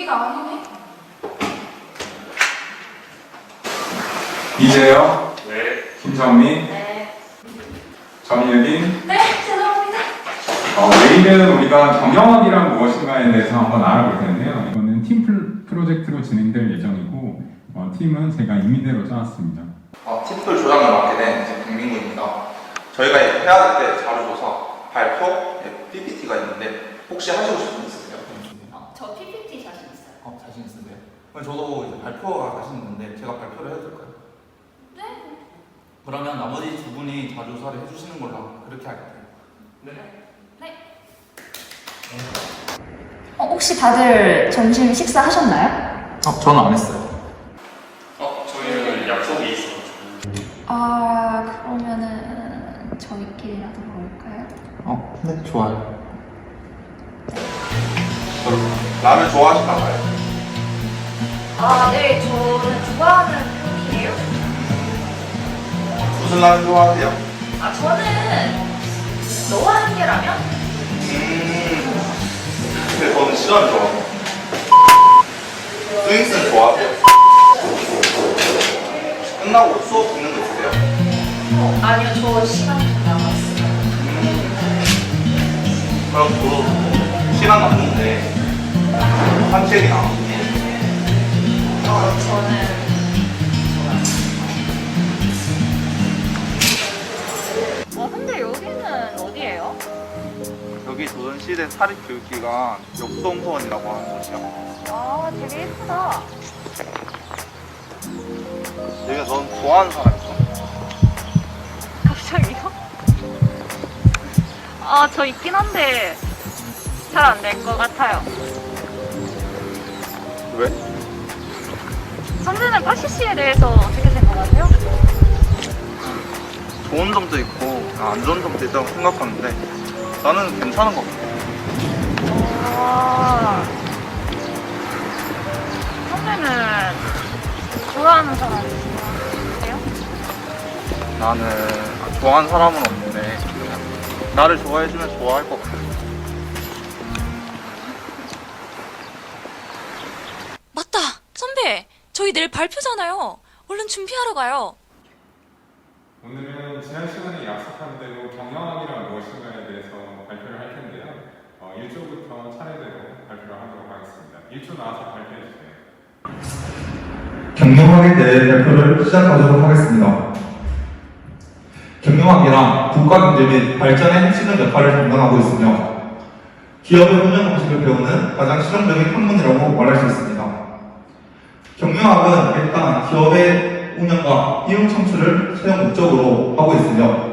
여기가 아니네. 이재영, 네. 김성민, 네. 전유빈, 네, 죄송합니다. 어, 내일은 우리가 경영학이란 무엇인가에 대해서 한번 알아볼 텐데요. 이거는 팀 플- 프로젝트로 진행될 예정이고 어, 팀은 제가 임의대로 짜왔습니다. 어, 팀플 조장을 맡게 된 이제 백민구입니다. 저희가 이 회화 때 자료조사, 발표, 예, PPT가 있는데 혹시 하시고 싶은 분 있으세요? 그럼 저도 이제 발표가 있는데 제가 발표를 해도 될까요? 네. 그러면 나머지 두 분이 자료조사를 해주시는 걸로 그렇게 할게요. 네. 어, 혹시 다들 점심 식사하셨나요? 어, 저는 안 했어요. 어, 저희는 약속이 있어가지고. 아, 그러면은 저희끼리라도 먹을까요? 어, 네, 좋아요. 라면 좋아하시나 봐요. 아, 네, 저는 좋아하는 편이에요. 무슨 라면 좋아하세요? 아, 저는 너와 함께 라면? 음, 근데 저는 시간 좋아해요. 스윙스는 좋아하세요? 끝나고 수업 듣는 거 있으세요? 어, 아니요, 저 시간 좀 남았어요. 그럼 저도 시간 남는데 산책이나 어, 저는 어, 근데 여기는 어디예요? 여기 조선시대 사립교육기관 역동서원이라고 하는 곳이야. 아, 되게 예쁘다. 여기가 넌 좋아하는 사람 있어? 갑자기요? 아, 저 있긴 한데 잘 안 될 것 같아요. 왜? 선생님 파시시에 대해서 어떻게 생각하세요? 좋은 점도 있고 안 좋은 점도 있다고 생각하는데 나는 괜찮은 것 같아. 아, 선생님은 좋아하는 사람 있으세요? 나는 좋아하는 사람은 없는데 나를 좋아해주면 좋아할 것 같아. 저희 내일 발표잖아요. 얼른 준비하러 가요. 오늘은 지난 시간에 약속한 대로 경영학이란 무엇인가에 대해서 발표를 할 텐데요. 어, 1조부터 차례대로 발표를 하도록 하겠습니다. 1조 나와서 발표해 주세요. 경영학에 대해 발표를 시작하도록 하겠습니다. 경영학이란 국가 경제 및 발전의 핵심적 역할을 담당하고 있으며 기업의 운영 방식을 배우는 가장 실용적인 학문이라고 말할 수 있습니다. 경영학은 일단 기업의 운영과 이용 창출을 최종 목적으로 하고 있으며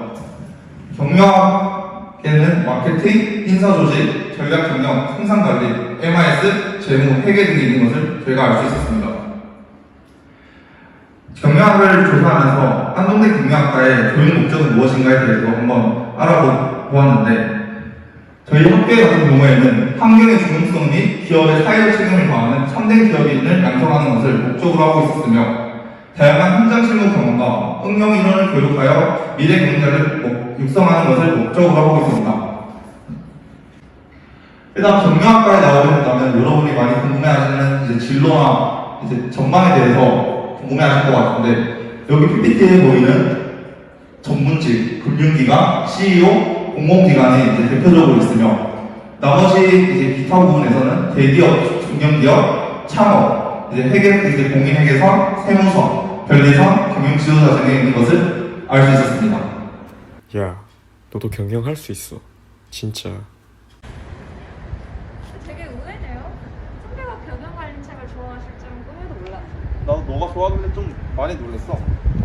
경영학에는 마케팅, 인사조직, 전략경영, 생산관리, MIS, 재무, 회계 등이 있는 것을 저희가 알 수 있었습니다. 경영학을 조사하면서 한동대 경영학과의 교육 목적은 무엇인가에 대해서 한번 알아보았는데 저희 학교 같은 경우에는 환경의 중요성 및 기업의 사회적 책임을 다하는 참된 기업인을 양성하는 것을 목적으로 하고 있었으며 다양한 현장 실무 경험과 응용 인원을 교육하여 미래 목- 육성하는 것을 목적으로 하고 있습니다. 일단 경영학과에 나오게 된다면 여러분이 많이 궁금해하시는 이제 진로나 이제 전망에 대해서 궁금해하실 것 같은데 여기 PPT에 보이는 전문직, 금융기관, CEO, 공공기관이 이제 대표적으로 있으며 나머지 이제 기타 부분에서는 대기업, 중견기업, 창업, 이제 회계, 이제 공인회계사, 세무서, 변리사, 경영지도자 등에 있는 것을 알 수 있었습니다. 야, 너도 경영할 수 있어. 진짜. 되게 의외네요. 선배가 경영 관련 책을 좋아하실 줄은 꿈에도 몰랐어요. 나도 너가 좋아하길래 좀 많이 놀랬어.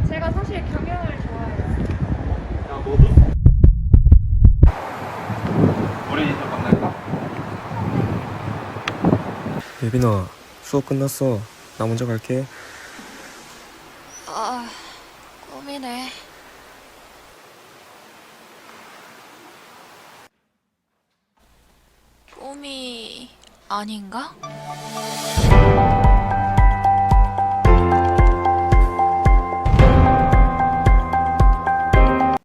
제가 사실 경영을 좋아해요. 야, 너도? 우리 이제 만날까? 예빈아, 수업 끝났어. 나 먼저 갈게. 아, 꿈이네. 꿈이 아닌가?